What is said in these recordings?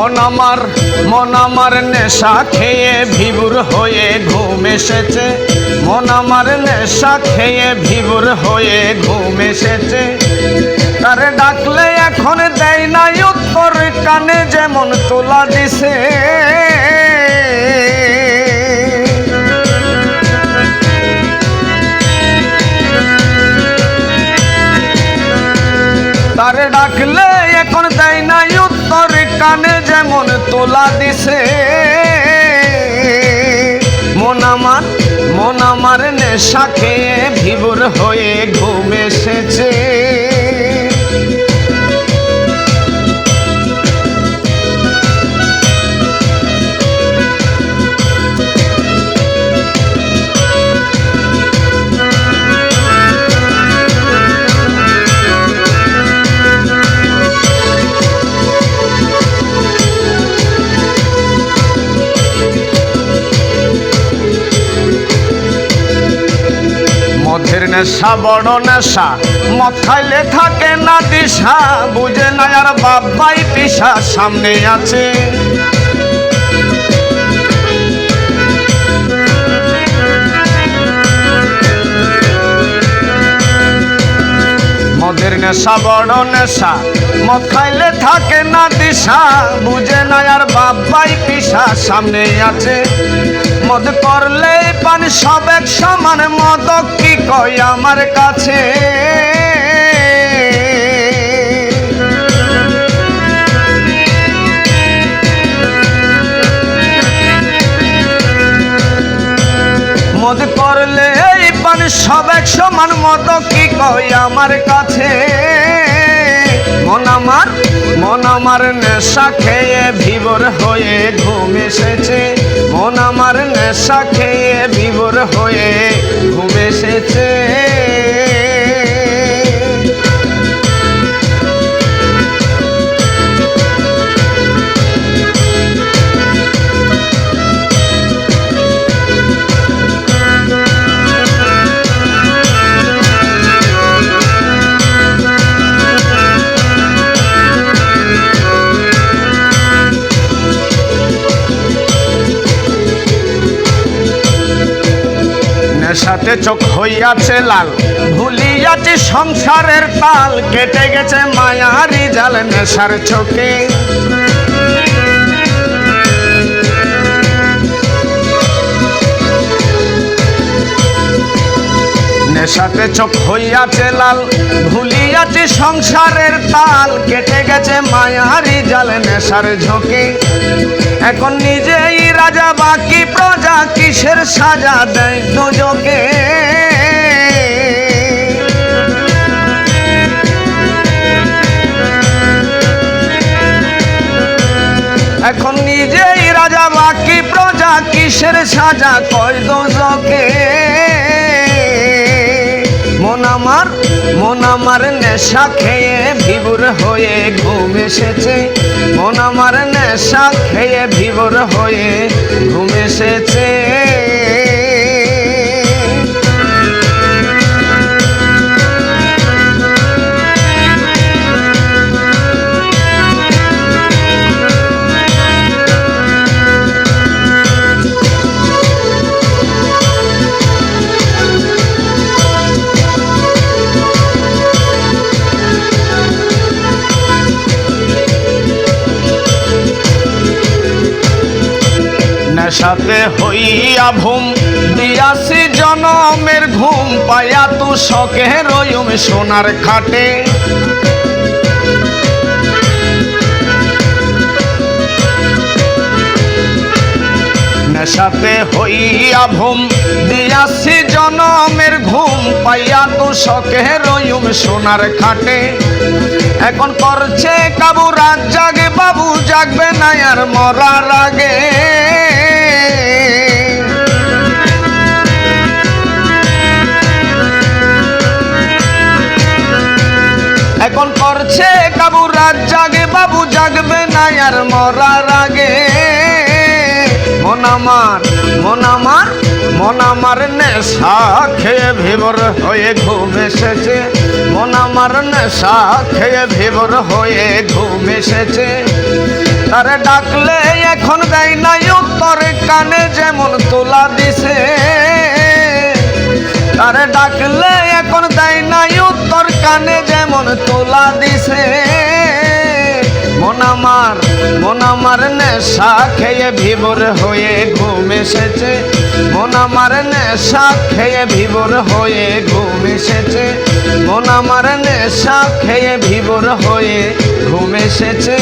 মন আমার মন আমার নেশা খেয়ে ভিবুর হয়ে ঘুম এসেছে। মন আমার নেশা খেয়ে ভিবুর হয়ে ঘুম এসেছে। তারে ডাকলে এখন দেয় না উত্তর, কানে যেমন তোলা দিছে। তারে ডাকলে এখন দেয় না উত্তর কানে যেমন তোলা দিছে। মন আমার মন আমার নেশা খেয়ে ভিবর হয়ে ঘুম এসেছে। মধের নেশা, বড় নেশা। মদ খাইলে থাকে না দিশা, বুঝে না আর বাবাই পিসা সামনে আছে। মদের নেশা, বড় নেশা মদ খাইলে থাকে না দিশা, বুঝে না আর বাবাই পিসা সামনে আছে। মদ করলে পান সব এক সমান মদ, কি কয় আমার কাছে? মদ করলে পান সব এক সমান মদ, কি কয় আমার কাছে? মন আমার মন আমার নেশা খেয়ে ভিবর হয়ে ঘুম এসেছে। মন আমার নেশা খেয়ে ভিবর হয়ে ঘুম এসেছে। চোখ হইয়াছে লাল। ভুলিয়াছে সংসারের তাল কেটে গেছে মায়ারি জাল নেশার চোখে নেশাতে চোখ হইয়াছে লাল, ভুলিয়াছে সংসারের তাল। কেটে গেছে মায়ারি জাল নেশার ঝোঁকে। এখন নিজেই রাজা, বাকি প্রজা কিসের সাজা দেয় দুজকে? এখন নিজেই রাজা, বাকি প্রজা কিসের সাজা কয় দুজকে? মন আমার মন আমার নেশা খেয়ে ভিবুর হয়ে ঘুম এসেছে। মন আমার নেশা খেয়ে ভিবুর হয়ে ঘুম এসেছে। নেশাতে হইয়া ভুম দিয়াছি জনমের ঘুম পায়া তু শখে রয়ুম সোনার খাটে। নেশাতে হইয়া ভুম দিয়াছি জনমের ঘুম, পাইয়া তু শখে রয়ুম সোনার খাটে। এখন করছে কাবু রাত জাগে বাবু, জাগবে না আর মরার আগে। এখন করছে কাবু রাত জাগে, বাবু জাগবে না আর মরার আগে। মন আমার মন আমার মন আমার নেশা খেয়ে ভিবর হয়ে ঘুম এসেছে। মন আমার নেশা খেয়ে ভিবর হয়ে ঘুম এসেছে। তারে ডাকলে এখন দেয় নাই উত্তর কানে যেমন তোলা দিছে। তারে ডাকলে এখন দেয় নাই উত্তর কানে যেমন তোলা দিছে। মন আমার মন আমার নেশা খেয়ে ভিবর হয়ে ঘুম এসেছে। মন আমার নেশা খেয়ে ভিবর হয়ে ঘুম এসেছে। মন আমার নেশা খেয়ে ভিবর হয়ে ঘুম এসেছে।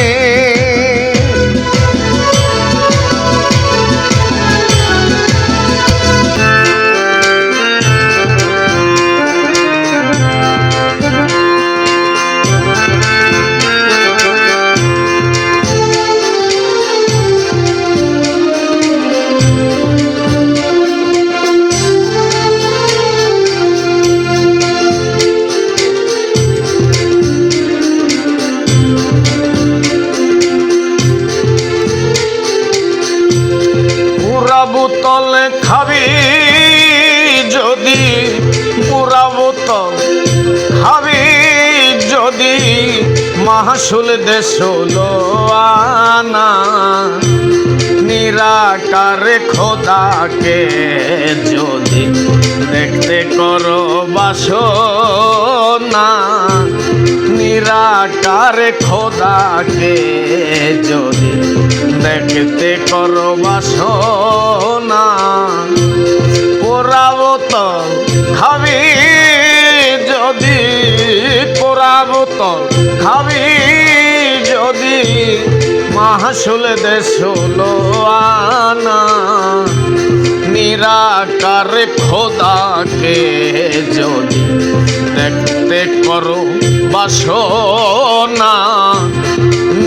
বোতল খাবি যদি মাহসুল দেশলো আনা, নিরাকার খোদাকে যদি দেখতে করো বাসনা, নিরাকার খোদাকে যদি দেখতে করো বাসনা তো খাবি যদি মাহসুল দেশলো আনা, নিরাকার খোদাকে যদি দেখতে করো বাসনা,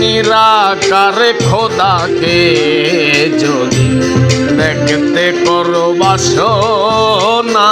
নিরাকার খোদাকে যদি দেখতে করো বাসনা।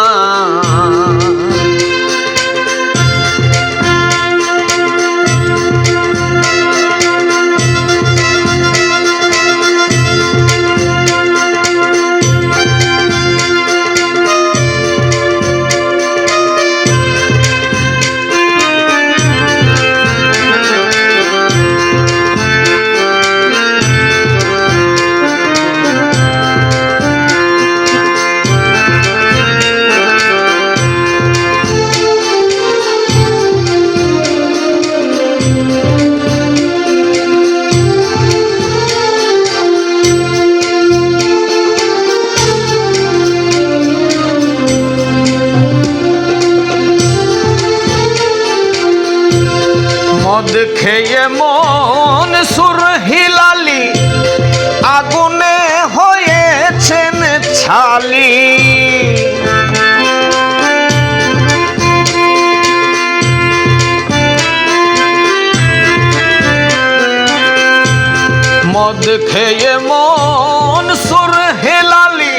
খেয়ে মন সুর হেলালি,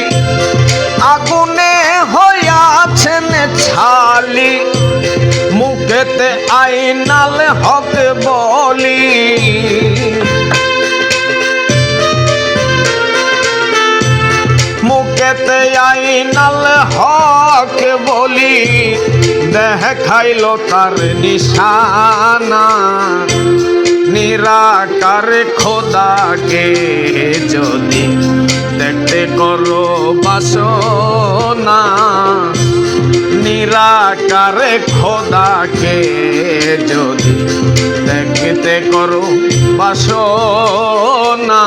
আগুনে হইয়াছেন ছালি। মুখেতে আইনাল হক বলি। মুখেতে আইনাল হক বলি দেহ খাইল তার নিশানা। নিরাকার খোদাকে যদি দেখতে করো বাসনা নিরাকার খোদাকে যদি দেখতে করো বাসনা।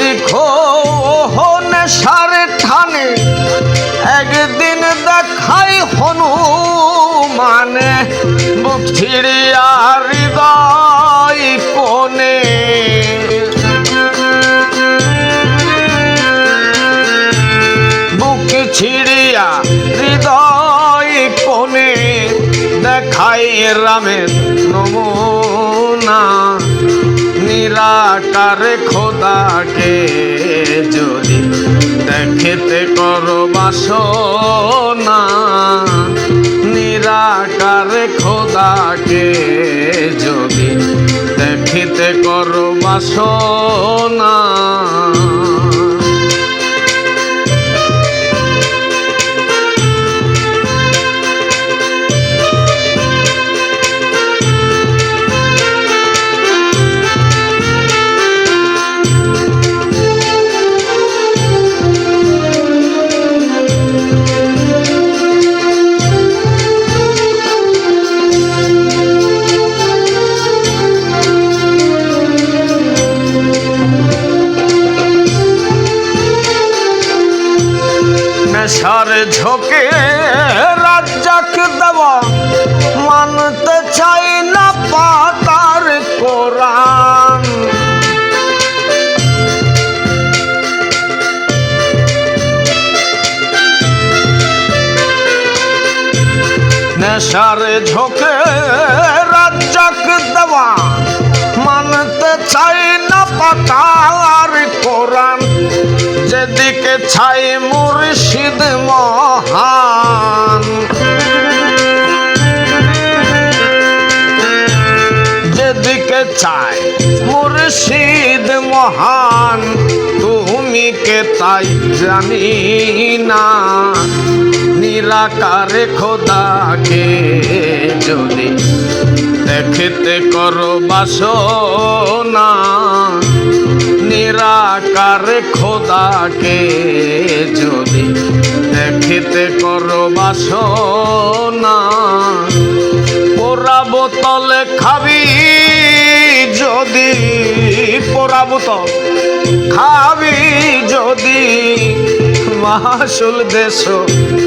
দেখো হনে সারে ঠানে, একদিন দেখাই হনু মানে বুক ছিড়িয়া হৃদয় কোনে বুক ছিড়িয়া হৃদয় কোনে দেখাই রামের নমুনা। নিরাকারে খোদাকে যদি দেখেতে করো বাসনা নিরাকার খোদাকে যদি দেখিতে করো বাসনা। নেশার ঝোঁকে রাজ্জাক দেওয়া মানতে চাই না পাতার কোরআন যেদিকে ছাই মুর্শিদ মহান। চাই মুর্শিদ মহান, তুমি কে তাই জানি না। নিরাকারে খোদাকে যদি দেখিতে করো বাসনা, নিরাকারে খোদাকে যদি দেখিতে করো বাসনা। পোড়া বোতলে খাবি যদি পোড়া বোতল খাবি যদি। মাসুল দেশ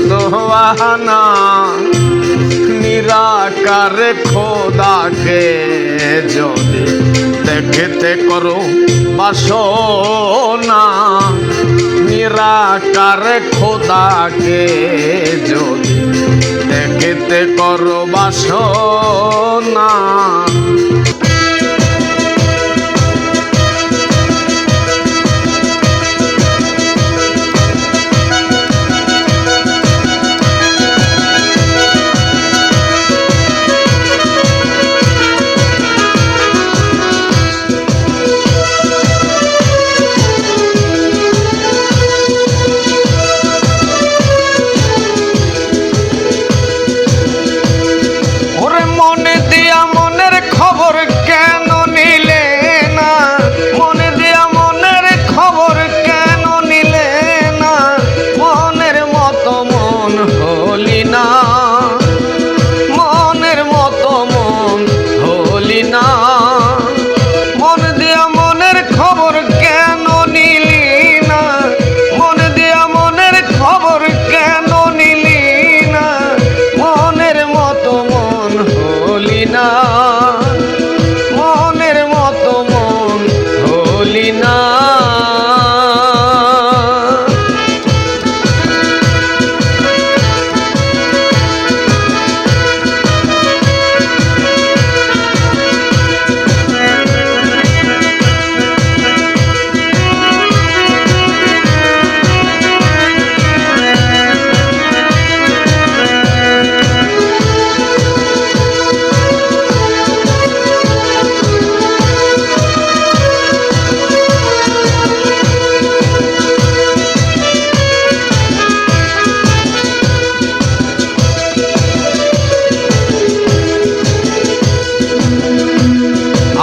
দোয়ানা, নিরাকারে খোদাকে যদি দেখতে করো বাসনা, নিরাকারে খোদাকে যদি দেখতে করো বাসনা।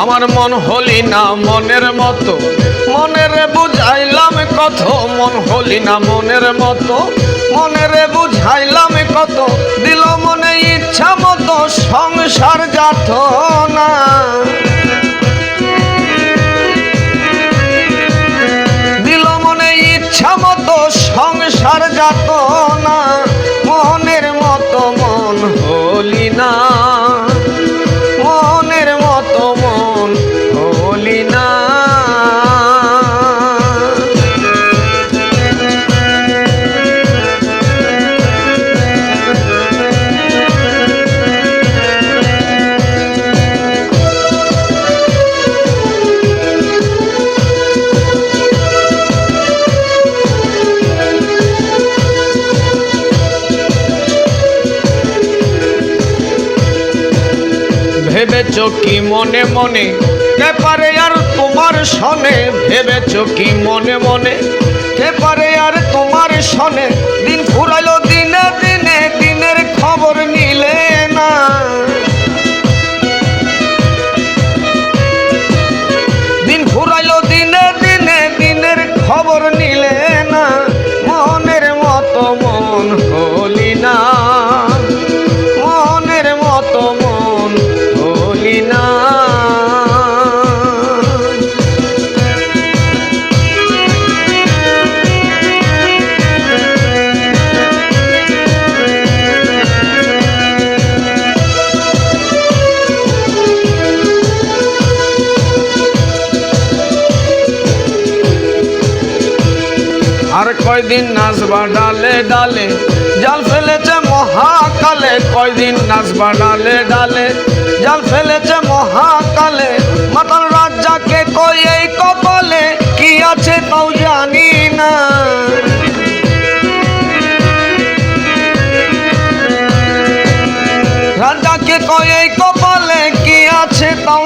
আমার মন হলি না মনের মতো। মনের বুঝাইলাম কত, মন হলি না মনের মতো। মনের বুঝাইলাম কত, দিল মনে ইচ্ছা মতো, সংসার যাত না দিল মনে ইচ্ছা মতো, সংসার যাত না মনের মতো মন হলি না কি মনে মনে? পারে আর তোমার সনে, ভেবেছ কি মনে মনে? পারে আর তোমার সনে, দিন ফুরাইলো দিনে দিনে, দিনের খবর নিলে না। আর কয়দিন নাচবা ডালে ডালে? জাল ফেলেছে মহাকালে, কয়দিন নাচবা ডালে ডালে? জাল ফেলেছে মহাকালে, মাতাল রাজাকে কই এই কপালে? কি আছে তাও জানি না। রাজাকে কই এই কপালে, কি আছে তাও